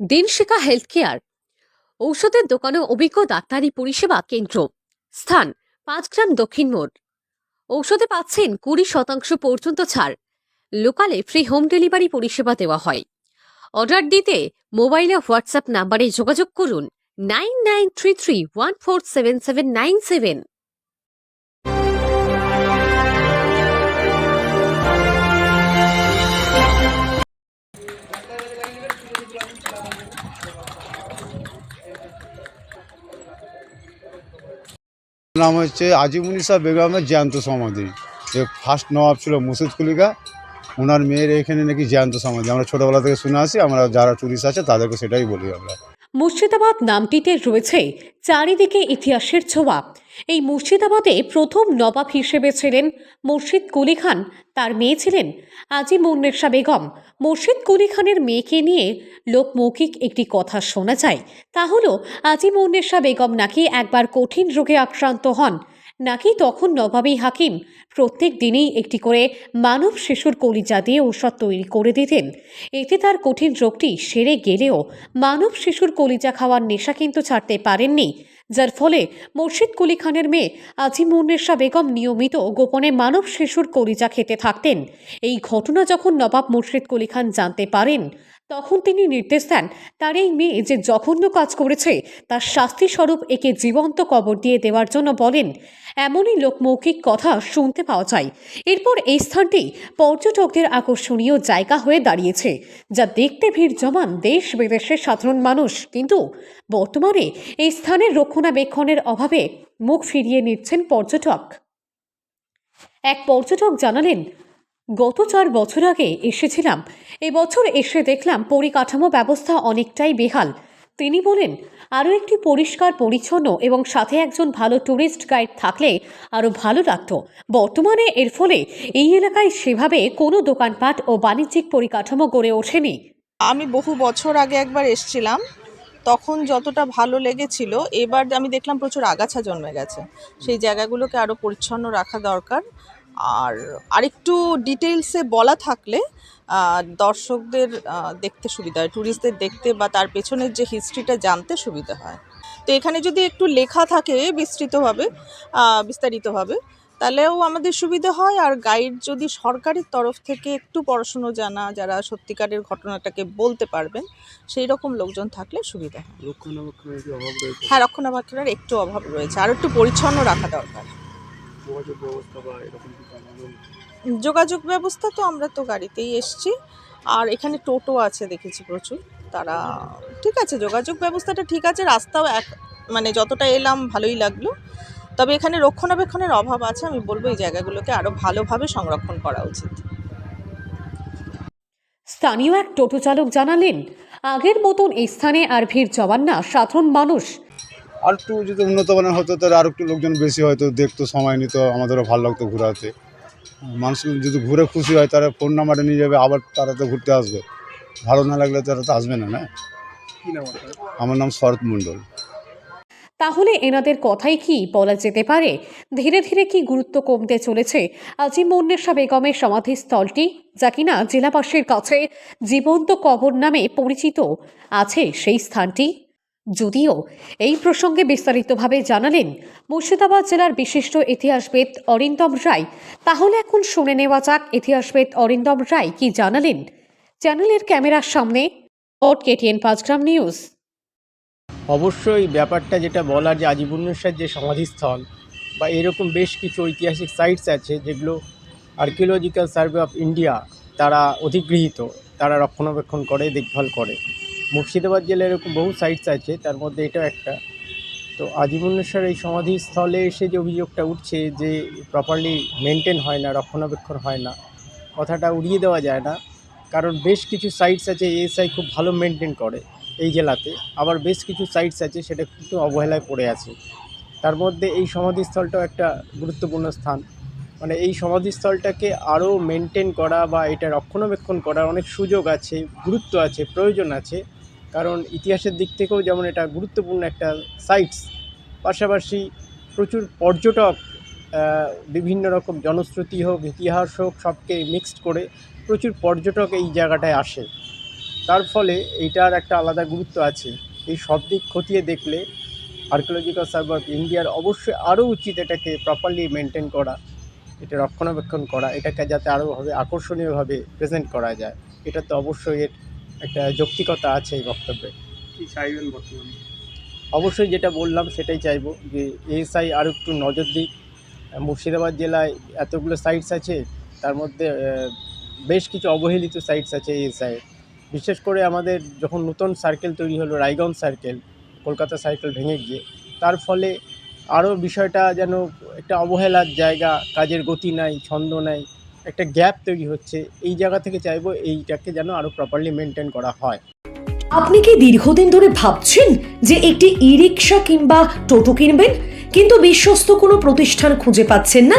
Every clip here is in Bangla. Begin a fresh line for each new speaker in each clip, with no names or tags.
দিনশিকা হেলথ কেয়ার ঔষধের দোকানে অভিজ্ঞ ডাক্তারি পরিষেবা কেন্দ্র। স্থান পাঁচগ্রাম দক্ষিণ মোড়। ঔষধে পাচ্ছেন কুড়ি শতাংশ পর্যন্ত ছাড়। লোকালে ফ্রি হোম ডেলিভারি পরিষেবা দেওয়া হয়। অর্ডার দিতে মোবাইলে হোয়াটসঅ্যাপ নাম্বারে যোগাযোগ করুন nine nine three three one four seven seven nine seven.
নাম হচ্ছে আজিমুনিসা বেগমের জ্যান্ত সমাধি। যে ফার্স্ট নবাব ছিল মুসুদ কুলিকা ওনার মেয়ের এখানে নাকি জ্যান্ত সমাধি। আমরা ছোটোবেলা থেকে শুনে আসি, আমরা যারা টুরিস্ট আছে তাদেরকে সেটাই বলি আমরা।
মুর্শিদাবাদ নামটিতে রয়েছে চারিদিকে ইতিহাসের ছোঁয়া। এই মুর্শিদাবাদে প্রথম নবাব হিসেবে ছিলেন মুর্শিদ কুলি খান। তার মেয়ে ছিলেন আজি মুন্নেশা বেগম। মুর্শিদ কুলি খানের মেয়েকে নিয়ে লোকমৌখিক একটি কথা শোনা যায়। তা হলো আজি মুন্নেশা বেগম নাকি একবার কঠিন রোগে আক্রান্ত হন? নাকি তখন নবাবী হাকিম? প্রত্যেক দিনেই একটি করে মানব শিশুর কলিজা দিয়ে ঔষধ তৈরি করে দিতেন। এতে তার কঠিন রোগটি সেরে গেলেও মানব শিশুর কলিজা খাওয়ার নেশা কিন্তু ছাড়তে পারেননি, যার ফলে মুর্শিদ কুলি খানের মেয়ে আজিমুন্নেশা বেগম নিয়মিত গোপনে মানব শিশুর কলিজা খেতে থাকতেন। এই ঘটনা যখন নবাব মুর্শিদ কুলি খান জানতে পারেন তখন তিনি নির্দেশ দেন, তার এই মেয়ে যে জঘন্য কাজ করেছে, তার শাস্তি স্বরূপ একে জীবন্ত কবর দিয়ে দেওয়ার জন্য বলেন। এমনই লোকমৌখিক কথা শুনতে পাওয়া যায়। এরপর এই স্থানটি পর্যটকদের আকর্ষণীয় জায়গা হয়ে দাঁড়িয়েছে, যা দেখতে ভিড় জমান দেশ বিদেশের সাধারণ মানুষ। কিন্তু বর্তমানে এই স্থানের রক্ষণাবেক্ষণের অভাবে মুখ ফিরিয়ে নিচ্ছেন পর্যটক। এক পর্যটক জানালেন গত চার বছর আগে এসেছিলাম। এবছর এসে দেখলাম পরিকাঠামো ব্যবস্থা অনেকটাই বেহাল। তিনি বলেন, আরও একটি পরিষ্কার, পরিচ্ছন্ন এবং সাথে একজন ভালো ট্যুরিস্ট গাইড থাকলে আরও ভালো লাগতো। বর্তমানে এর ফলে এই এলাকায় সেভাবে কোনো দোকানপাট ও বাণিজ্যিক পরিকাঠামো গড়ে ওঠেনি।
আমি বহু বছর আগে একবার এসছিলাম। তখন যতটা ভালো লেগেছিল, এবার আমি দেখলাম প্রচুর আগাছা জন্মে গেছে। সেই জায়গাগুলোকে আরও পরিচ্ছন্ন রাখা দরকার। আর আরেকটু ডিটেলসে বলা থাকলে দর্শকদের দেখতে সুবিধা হয় ট্যুরিস্টদের দেখতে বা তার পেছনের যে হিস্ট্রিটা জানতে সুবিধা হয়। তো এখানে যদি একটু লেখা থাকে বিস্তৃতভাবে বিস্তারিতভাবে তাহলেও আমাদের সুবিধা হয়। আর গাইড যদি সরকারের তরফ থেকে একটু পড়াশুনো জানা যারা সত্যিকারের ঘটনাটাকে বলতে পারবেন সেই রকম লোকজন থাকলে সুবিধা হয়। হ্যাঁ রক্ষণাবেক্ষণের একটু অভাব রয়েছে। আর একটু পরিচ্ছন্ন রাখা দরকার।
যোগাযোগ ব্যবস্থা বা এরকম
যোগাযোগ ব্যবস্থা তো আমরা তো গাড়িতেই এসছি। আর এখানে টোটো আছে দেখেছি প্রচুর। তারা ঠিক আছে যোগাযোগ ব্যবস্থাটা ঠিক আছে রাস্তাও এক মানে যতটা এলাম ভালোই লাগল। তবে এখানে রক্ষণাবেক্ষণের অভাব আছে আমি বলব এই জায়গাগুলোকে আরও ভালোভাবে সংরক্ষণ করা উচিত।
স্থানীয় এক টোটো চালক জানালেন আগের মতন এই স্থানে আর ভিড় জমান না সাধারণ মানুষ
আর একটু যদি উন্নত মানের হতো তাহলে আর একটু লোকজন বেশি হয়তো দেখতো সময় নিত আমাদেরও ভালো লাগতো ঘোরাতে। মানুষ যদি ঘুরে খুশি হয় তারা ফোন নাম্বারে নিয়ে যাবে আবার তারা তো ঘুরতে আসবে। ভালো না লাগলে তারা তো আসবে না না?
কি নাম আপনার?
আমার নাম শরৎ মণ্ডল।
তাহলে এনাদের কথাই কি বলা যেতে পারে? ধীরে ধীরে কি গুরুত্ব কমতে চলেছে? আজি মন্নেশা বেগমের সমাধিস্থলটি যা কিনা জেলাবাসীর কাছে জীবন্ত কবর নামে পরিচিত আছে সেই স্থানটি? যদিও এই প্রসঙ্গে বিস্তারিতভাবে জানালেন মুর্শিদাবাদ জেলার বিশিষ্ট ইতিহাসবিদ অরিন্দম রায়। তাহলে এখন শুনে নেওয়া যাক ইতিহাসবিদ অরিন্দম রায় কি জানালেন। চ্যানেলের ক্যামেরার সামনে ওট কেটিএন পাঁচগ্রাম নিউজ।
অবশ্যই ব্যাপারটা যেটা বলার যে আজিবুন্নেশ্বর যে সমাধিস্থল বা এরকম বেশ কিছু ঐতিহাসিক সাইটস আছে যেগুলো আর্কিওলজিক্যাল সার্ভে অফ ইন্ডিয়া তারা অধিগৃহীত, তারা রক্ষণাবেক্ষণ করে, দেখভাল করে। মুর্শিদাবাদ জেলায় এরকম বহু সাইটস আছে, তার মধ্যে এটাও একটা। তো আজিবুন্নেশ্বর এই সমাধিস্থলে এসে যে অভিযোগটা উঠছে যে প্রপারলি মেনটেন হয় না, রক্ষণাবেক্ষণ হয় না, কথাটা উড়িয়ে দেওয়া যায় না। কারণ বেশ কিছু সাইটস আছে এএসআই খুব ভালো মেনটেন করে এই জেলাতে। আবার বেশ কিছু সাইটস আছে, সেটা কিন্তু অবহেলায় পড়ে আছে। তার মধ্যে এই সমাধিস্থলটাও একটা গুরুত্বপূর্ণ স্থান। মানে এই সমাধিস্থলটাকে আরও মেনটেন করা বা এটা রক্ষণাবেক্ষণ করার অনেক সুযোগ আছে, গুরুত্ব আছে, প্রয়োজন আছে। কারণ ইতিহাসের দিক থেকেও যেমন এটা গুরুত্বপূর্ণ একটা সাইটস পাশাপাশি প্রচুর পর্যটক বিভিন্ন রকম জনশ্রুতি হোক, ইতিহাস হোক, সবকে মিক্সড করে প্রচুর পর্যটক এই জায়গাটায় আসে। তার ফলে এইটার একটা আলাদা গুরুত্ব আছে। এই সব দিক খতিয়ে দেখলে আর্কিওলজিক্যাল সার্ভে অফ ইন্ডিয়ার অবশ্যই আরও উচিত এটাকে প্রপারলি মেনটেন করা, এটা রক্ষণাবেক্ষণ করা, এটাকে যাতে আরোভাবে আকর্ষণীয়ভাবে প্রেজেন্ট করা যায়। এটা তো অবশ্যই এর একটা যৌক্তিকতা আছে এই বক্তব্যে।
কি চাইবেন বর্তমানে?
অবশ্যই যেটা বললাম সেটাই চাইব যে এএসআই আরও একটু নজর দিক। মুর্শিদাবাদ জেলায় এতগুলো সাইটস আছে তার মধ্যে বেশ কিছু অবহেলিত সাইটস আছে এএসআই বিশেষ করে আমাদের যখন নতুন সার্কেল তৈরি হলো রায়গঞ্জ সার্কেল কলকাতা সার্কেল ভেঙে গিয়ে তার ফলে আরও বিষয়টা যেন একটা অবহেলার জায়গা কাজের গতি নাই ছন্দ নাই একটা গ্যাপ তৈরি হচ্ছে, এই জায়গা থেকে চাইব এইটাকে যেন আরও প্রপারলি মেনটেন করা হয়।
আপনি কি দীর্ঘদিন ধরে ভাবছেন যে একটি ই রিক্সা কিংবা টোটো কিনবেন? কিন্তু বিশ্বস্ত কোনো প্রতিষ্ঠান খুঁজে পাচ্ছেন না।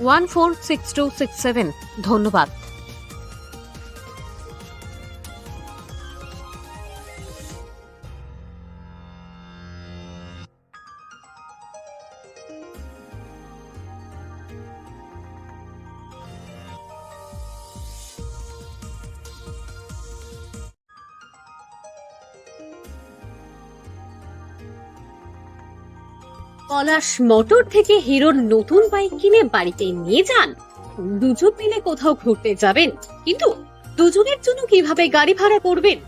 one four six two six seven. ধন্যবাদ। পলাশ মোটর থেকে হিরোর নতুন বাইক কিনে বাড়িতে নিয়ে যান। দুজন মিলে কোথাও ঘুরতে যাবেন, কিন্তু দুজনের জন্য কীভাবে গাড়ি ভাড়া করবেন?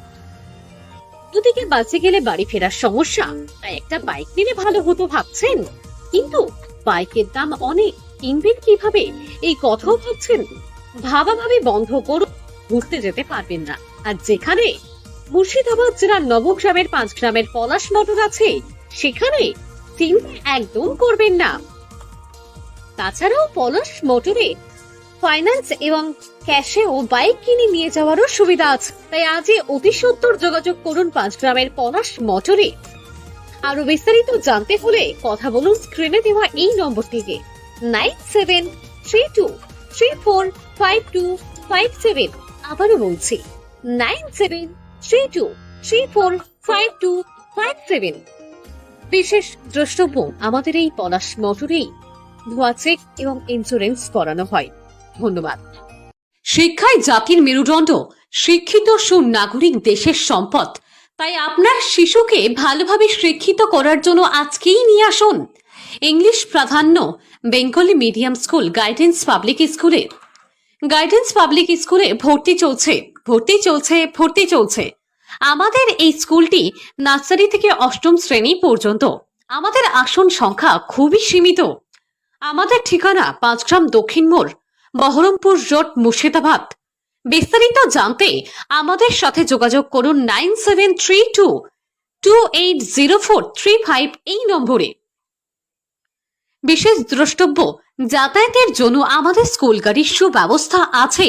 দুদিকে বাঁচে গেলে বাড়ি ফেরার সমস্যা, তাই একটা বাইক নিলে ভালো হতো ভাবছেন। কিন্তু বাইকের দাম অনেক, কিনবেন কীভাবে? এই কথাও ভাবছেন। ভাবাভাবি বন্ধ করুন, ঘুরতে যেতে পারবেন না। আর যেখানে মুর্শিদাবাদ জেলার নবগ্রামের পাঁচ গ্রামের পলাশ মোটর আছে, সেখানে চিন্তা একদম করবেন না। তাছাড়াও পলাশ মোটরে ফাইন্যান্স এবং ক্যাশেও বাইক কিনে নিয়ে যাওয়ারও সুবিধা আছে। তাই আজই অতি সত্তর যোগাযোগ করুন পাঁচ গ্রামের পলাশ মোটরে। আরও বিস্তারিত জানতে হলে কথা বলুন স্ক্রিনে দেওয়া এই নম্বরটিতে। Nine seven three two three four five two five seven. আবারও বলছি, nine seven three two three four five two five seven. বিশেষ দ্রষ্টব্য আমাদের এই পলাশ মোটরেই ধোয়া চেক এবং ইন্স্যুরেন্স করানো হয়। ধন্যবাদ। শিক্ষায় জাতির মেরুদণ্ড, শিক্ষিত সুনাগরিক দেশের সম্পদ। তাই আপনার শিশুকে ভালোভাবে শিক্ষিত করার জন্য আজকেই নিয়ে আসুন। ইংলিশ প্রাধান্য, Bengali medium school guidance public স্কুলে। গাইডেন্স পাবলিক স্কুলে ভর্তি চলছে ভর্তি চলছে ভর্তি চলছে। আমাদের এই স্কুলটি নার্সারি থেকে অষ্টম শ্রেণি পর্যন্ত। আমাদের আসন সংখ্যা খুবই সীমিত। আমাদের ঠিকানা পাঁচগ্রাম দক্ষিণ মোড়, বহরমপুর রোড মুর্শিদাবাদ। বিস্তারিত জানতে আমাদের সাথে যোগাযোগ করুন nine seven three two two eight zero four three five এই নম্বরে। বিশেষ দ্রষ্টব্য, যাতায়াতের জন্য আমাদের স্কুল গাড়ির সুব্যবস্থা আছে।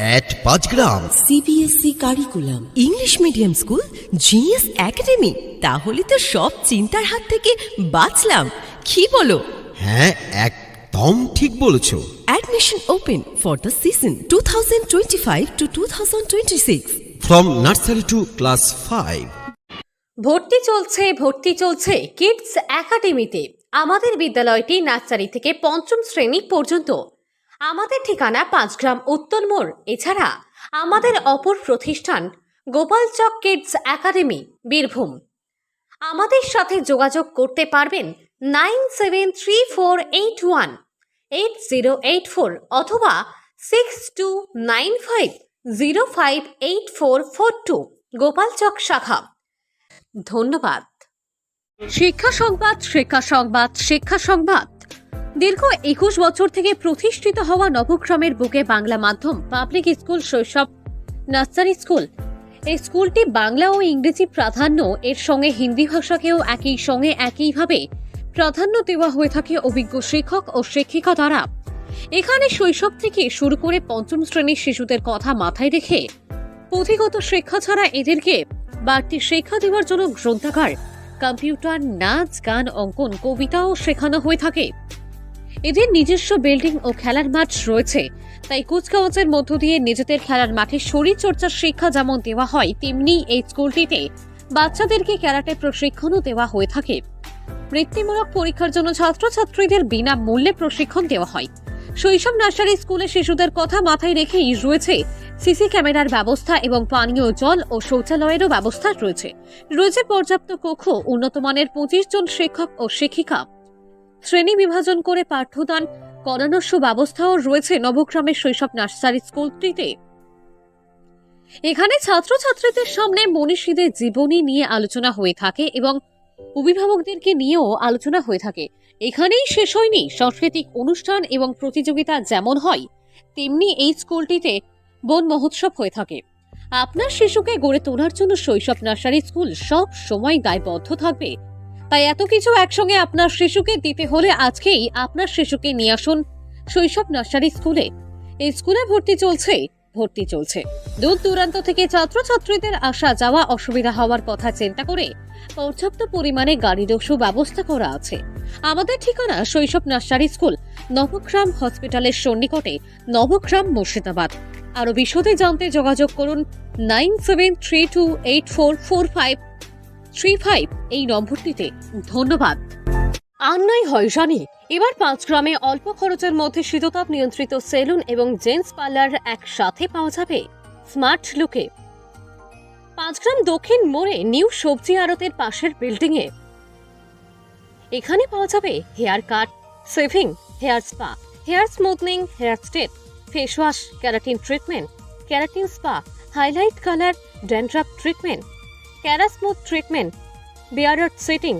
at Panchgram
CBSE curriculum English medium school genius academy তাহলে তো সব চিন্তার হাত থেকে বাঁচলাম। কি বলো?
হ্যাঁ একদম ঠিক বলেছ।
Admission open for the season two thousand twenty five to two thousand twenty six
from nursery to class five
ভর্তি চলছে ভর্তি চলছে কিডস একাডেমিতে আমাদের বিদ্যালয়টি নার্সারি থেকে পঞ্চম শ্রেণি পর্যন্ত। আমাদের ঠিকানা পাঁচগ্রাম উত্তর মোড়। এছাড়া আমাদের অপর প্রতিষ্ঠান গোপালচক কিডস একাডেমি, বীরভূম। আমাদের সাথে যোগাযোগ করতে পারবেন nine seven three four eight one, eight zero eight four অথবা six two nine five zero five eight four four two Gopalchak শাখা। ধন্যবাদ। শিক্ষা সংবাদ শিক্ষা সংবাদ শিক্ষা সংবাদ। দীর্ঘ একুশ বছর থেকে প্রতিষ্ঠিত হওয়া নবগ্রামের বুকে বাংলা মাধ্যম public school Shaishab nursery school এই স্কুলটি বাংলা ও ইংরেজি প্রাধান্য, এর সঙ্গে হিন্দি ভাষাকেও একই সঙ্গে একইভাবে প্রাধান্য দেওয়া হয়ে থাকে অভিজ্ঞ শিক্ষক ও শিক্ষিকা দ্বারা এখানে শৈশব থেকে শুরু করে পঞ্চম শ্রেণির শিশুদের কথা মাথায় রেখে পুঁথিগত শিক্ষা ছাড়া এদেরকে বাড়তি শিক্ষা দেওয়ার জন্য গ্রন্থাগার, কম্পিউটার, নাচ, গান, অঙ্কন, কবিতাও শেখানো হয়ে থাকে। এদের নিজস্ব বিল্ডিং ও খেলার মাঠ রয়েছে। তাই কুচকাওয়াজের মধ্য দিয়ে নিজেদের খেলার মাঠে শরীর চর্চার শিক্ষা যেমন দেওয়া হয়, তেমনি এই স্কুলটিতে বাচ্চাদেরকে ক্যারাটে প্রশিক্ষণও দেওয়া হয়ে থাকে। বৃত্তিমূলক পরীক্ষার জন্য ছাত্রছাত্রীদের বিনা মূল্যে প্রশিক্ষণ দেওয়া হয়। শৈশব নার্সারি স্কুলে শিশুদের কথা মাথায় রেখেই রয়েছে সিসি ক্যামেরার ব্যবস্থা এবং পানীয় জল ও শৌচালয়েরও ব্যবস্থা রয়েছে। রয়েছে পর্যাপ্ত কক্ষ উন্নত মানের পঁচিশ জন শিক্ষক ও শিক্ষিকা। শ্রেণি বিভাজন করে পাঠ্যদান করানোর সুব্যবস্থাও রয়েছে নবগ্রামের শৈশব নার্সারি স্কুলটিতে। এখানে ছাত্রছাত্রীদের সামনে মনীষীদের জীবনী নিয়ে আলোচনা হয়ে থাকে এবং অভিভাবকদেরকে নিয়েও আলোচনা হয়ে থাকে। এখানেই শেষ হয়নি। সাংস্কৃতিক অনুষ্ঠান এবং প্রতিযোগিতা যেমন হয়, তেমনি এই স্কুলটিতে বন মহোৎসব হয়ে থাকে। আপনার শিশুকে গড়ে তোলার জন্য শৈশব নার্সারি স্কুল সব সময় দায়বদ্ধ থাকবে। তাই এত কিছু একসঙ্গে আপনার শিশুকে দিতে হলে আজকেই আপনার শিশুকে নিয়ে আসুন শৈশব নার্সারি স্কুলে। এই স্কুলে ভর্তি চলছে ভর্তি চলছে। দূর দূরান্ত থেকে ছাত্রছাত্রীদের আসা যাওয়া অসুবিধা হওয়ার কথা চিন্তা করে পর্যাপ্ত পরিমাণে গাড়িরও সুব্যবস্থা করা আছে। আমাদের ঠিকানা শৈশব নার্সারি স্কুল, নবগ্রাম হসপিটালের সন্নিকটে, নবগ্রাম মুর্শিদাবাদ। আরও বিশদে জানতে যোগাযোগ করুন nine seven three two eight four four five three five এই নম্বরটিতে। ধন্যবাদ। আর নয় হয় জানি এবার পাঁচ গ্রামে অল্প খরচের মধ্যে শীততাপ নিয়ন্ত্রিত সেলুন এবং জেন্টস পার্লার একসাথে পাওয়া যাবে। স্মার্ট লুকে। পাঁচগ্রাম দক্ষিণ মোড়ে নিউ সবজি আড়তের পাশের বিল্ডিংয়ে। এখানে পাওয়া যাবে hair cut shaving hair spa, hair smoothening, hair step face wash keratin treatment, keratin spa, highlight colour, dandruff treatment kerasmooth treatment bearer setting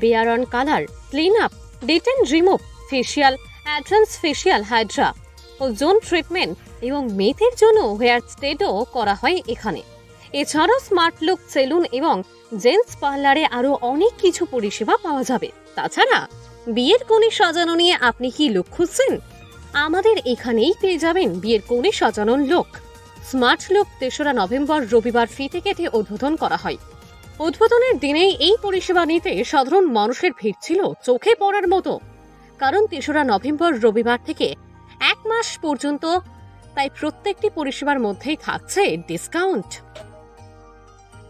beard on colour clean up detan remove facial advance facial hydra ozone treatment এবং মেয়েদের জন্য হেয়ার স্টেটও করা হয় এখানে। এছাড়াও স্মার্ট লুক সেলুন এবং জেন্টস পার্লারে আরও অনেক কিছু পরিষেবা পাওয়া যাবে। তাছাড়া, বিয়ের কোণে সাজানো নিয়ে আপনি কি লুক খুঁজছেন? আমাদের এখানেই পেয়ে যাবেন বিয়ের কোণে সাজানোর লোক স্মার্ট লুক তেসরা নভেম্বর রবিবার ফিতে কেটে উদ্বোধন করা হয়। উদ্বোধনের দিনেই এই পরিষেবা নিতে সাধারণ মানুষের ভিড় ছিল চোখে পড়ার মতো। কারণ তেসরা নভেম্বর রবিবার থেকে এক মাস পর্যন্ত তাই প্রত্যেকটি পরিষেবার মধ্যেই থাকছে ডিসকাউন্ট।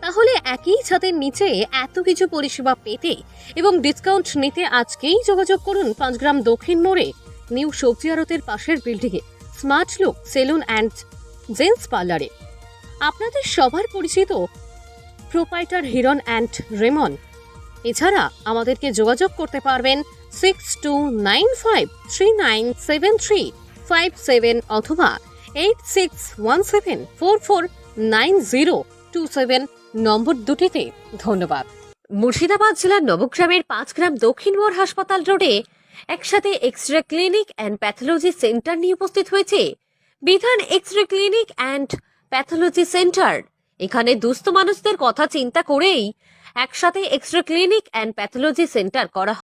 তাহলে একই ছাদের নিচে এত কিছু পরিষেবা পেতে এবং ডিসকাউন্ট নিতে আজকেই যোগাযোগ করুন পাঁচগ্রাম দক্ষিণ মোড়ে। নিউ সবজি আড়তের পাশের বিল্ডিংয়ে। Smart look, salon and gents পার্লারে। আপনাদের সবার পরিচিত প্রোপাইটার হিরন অ্যান্ড রেমন। এছাড়া আমাদেরকে যোগাযোগ করতে পারবেন six two nine five three nine seven three five seven অথবা eight six one seven four four nine zero two seven number দুটিতে। ধন্যবাদ। মুর্শিদাবাদ জেলার নবগ্রামের পাঁচগ্রাম দক্ষিণ মোড় হাসপাতাল রোডে একসাথে X ray clinic and pathology centre নিয়ে উপস্থিত হয়েছে বিধান X ray clinic and pathology centre এখানে দুস্থ মানুষদের কথা চিন্তা করেই একসাথে X ray clinic and pathology centre করা